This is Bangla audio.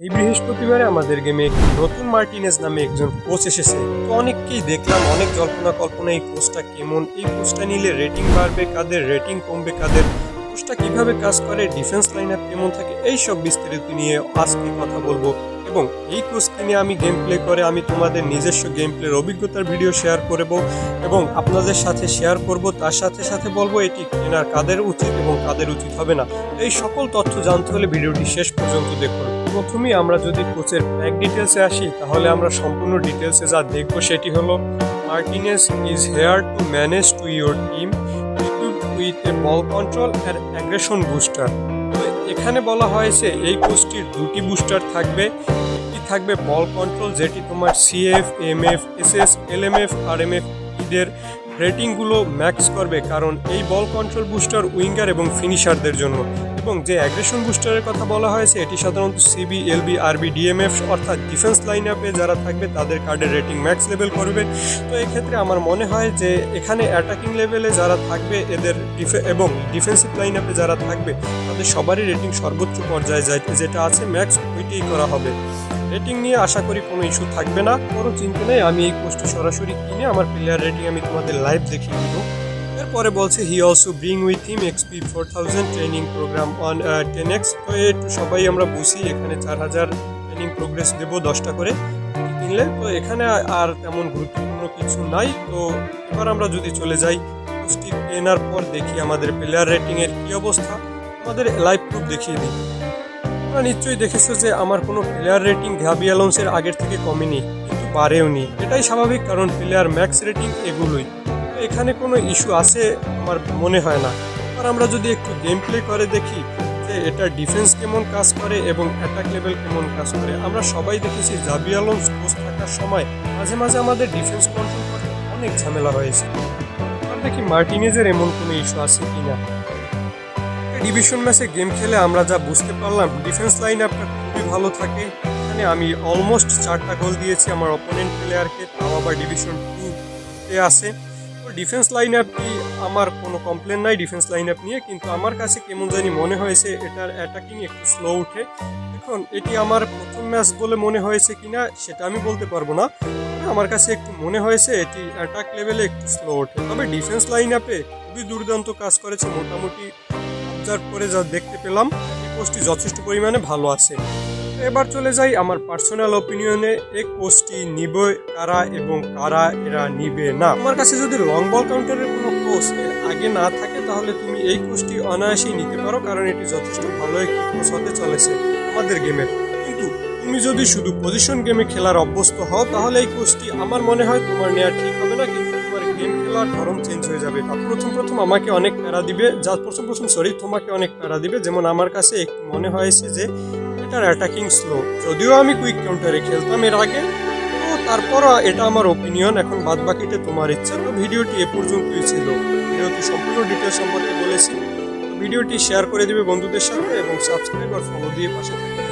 এই বৃহস্পতিবারে আমাদের গেমে একটি নতুন মার্টিনেজ নামে একজন কোচ এসেছে। তো অনেককেই দেখলাম, অনেক জল্পনা কল্পনা এই কোচটা কেমন, এই কোচটা নিলে রেটিং বাড়বে কাদের রেটিং কমবে কাদের কোচটা কীভাবে কাজ করে ডিফেন্স লাইন আপ কেমন থাকে এই সব বিস্তারিত নিয়ে আজকে কথা বলব। এবং এই কোচকে নিয়ে আমি গেম প্লে করে আমি তোমাদের নিজস্ব গেম প্লের অভিজ্ঞতার ভিডিও শেয়ার করব এবং আপনাদের সাথে শেয়ার করব। তার সাথে সাথে বলব, এটি কেনার কাদের উচিত এবং কাদের উচিত হবে না? এই সকল তথ্য জানতে হলে ভিডিওটি শেষ পর্যন্ত দেখুন। প্রথমেই আমরা যদি কোচের প্যাক ডিটেলসে আসি, তাহলে আমরা সম্পূর্ণ ডিটেলসে যা দেখব সেটি হলো Martinez is here to manage to your team with a ball control and aggression booster এখানে বলা হয়েছে এই কোচটির দুটি বুস্টার থাকবে। থাকবে বল কন্ট্রোল, যেটি তোমার CF M F S S L M F R M F ইদের রেটিংগুলো ম্যাক্স করবে, কারণ এই বল কন্ট্রোল বুস্টার উইঙ্গার এবং ফিনিশারদের জন্য। এবং যে অ্যাগ্রেশন বুস্টারের কথা বলা হয়েছে, এটি সাধারণত সিবি এলবি আরবি ডিএমএফ অর্থাৎ ডিফেন্স লাইন আপে যারা থাকবে, তাদের কার্ডের রেটিং ম্যাক্স লেভেল করবে। তো এক্ষেত্রে আমার মনে হয় যে, এখানে অ্যাটাকিং লেভেলে যারা থাকবে, এদের এবং ডিফেন্সিভ লাইন আপে যারা থাকবে, তাদের সবারই রেটিং সর্বোচ্চ পর্যায়ে যায়, যেটা আছে ম্যাক্স ওইটাই করা হবে। রেটিং নিয়ে আশা করি কোনো ইস্যু থাকবে না। কোনো চিন্তা নেই, আমি এই পোস্টে সরাসরি কিনে আমার প্লেয়ার রেটিং আমি তোমাদের লাইভ দেখিয়ে দিব। এরপরে বলছে he also bring with him XP four thousand training programme on ten X তো একটু সবাই আমরা বুঝি, এখানে চার হাজার ট্রেনিং প্রোগ্রেস দেবো দশটা করে কিনলে। তো এখানে আর তেমন গুরুত্বপূর্ণ কিছু নাই। তো এবার আমরা যদি চলে যাই পোস্টটি কেনার পর দেখি আমাদের প্লেয়ার রেটিংয়ের কী অবস্থা। আমাদের লাইভ প্রুফ দেখিয়ে দিই। তোমরা নিশ্চয়ই দেখেছ যে আমার কোনো প্লেয়ার রেটিং ঘাবি অ্যালাউন্সের আগের থেকে কমেনি, কিন্তু বাড়েও নি এটাই স্বাভাবিক কারণ প্লেয়ার ম্যাক্স রেটিং এগুলোই। এখানে কোনো ইস্যু আছে আমার মনে হয় না। আর আমরা যদি একটু গেম প্লে করে দেখি যে এটা ডিফেন্স কেমন কাজ করে এবং অ্যাটাক লেভেল কেমন কাজ করে। আমরা সবাই দেখেছি জাবি অ্যালাউন্স কোচ থাকার সময় মাঝে মাঝে আমাদের ডিফেন্স কন্ট্রোল করতে অনেক ঝামেলা হয়েছে। দেখি মার্টিনেজের এমন কোনো ইস্যু আছে কি না ডিভিশন ম্যাচে গেম খেলে আমরা যা বুঝতে পারলাম ডিফেন্স লাইন আপটা খুবই ভালো থাকে। এখানে আমি অলমোস্ট চারটা গোল দিয়েছি আমার অপোনেন্ট প্লেয়ারকে তাও আবার ডিভিশন টু তে আছে। ডিফেন্স লাইন আপটি আমার কোনো কমপ্লেন নাই ডিফেন্স লাইন আপ নিয়ে, কিন্তু আমার কাছে কেমন জানি মনে হয়েছে এটার অ্যাটাকিং একটু স্লো উঠে। এখন এটি আমার প্রথম ম্যাচ বলে মনে হয়েছে কিনা সেটা আমি বলতে পারব না। আমার কাছে একটু মনে হয়েছে এটি অ্যাটাক লেভেলে একটু স্লো ওঠে তবে ডিফেন্স লাইন আপে খুবই দুর্দান্ত কাজ করেছে। মোটামুটি অবজার্ভ করে যা দেখতে পেলাম। এই কোচটি যথেষ্ট পরিমাণে ভালো আছে। এবার চলে যাই আমার পার্সোনাল অপিনিয়নে এই কোচটি নিবে, কারা এবং কারা এরা নিবে না? আমার কাছে যদি লং বল কাউন্টারের কোনো কোচ এর আগে না থাকে, তাহলে তুমি এই কোচটি অনায়াসেই নিতে পারো, কারণ এটি যথেষ্ট ভালো একটি কোচ হতে চলেছে আমাদের গেমের কিন্তু তুমি যদি শুধু পজিশন গেমে খেলার অভ্যস্ত হও, তাহলে এই কোচটি আমার মনে হয় তোমার নেওয়া ঠিক হবে না, কিন্তু তোমার গেম খেলার ধরন চেঞ্জ হয়ে যাবে। প্রথম প্রথম আমাকে অনেক প্যারা দিবে, যা প্রথম প্রথম সরি তোমাকে অনেক প্যারা দিবে। যেমন আমার কাছে একটু মনে হয়েছে যে এটার অ্যাটাকিং স্লো যদিও আমি কুইক কাউন্টারে খেলতাম এর আগে, তো তারপরও এটা আমার ওপিনিয়ন এখন বাদ বাকিটা তোমার ইচ্ছা, তো ভিডিওটি এ পর্যন্তই ছিল। ভিডিওটি সম্পূর্ণ ডিটেল সম্পর্কে বলেছি। ভিডিওটি শেয়ার করে দিবে বন্ধুদের সাথে এবং সাবস্ক্রাইব আর ফলো দিয়ে পাশে থাকবে।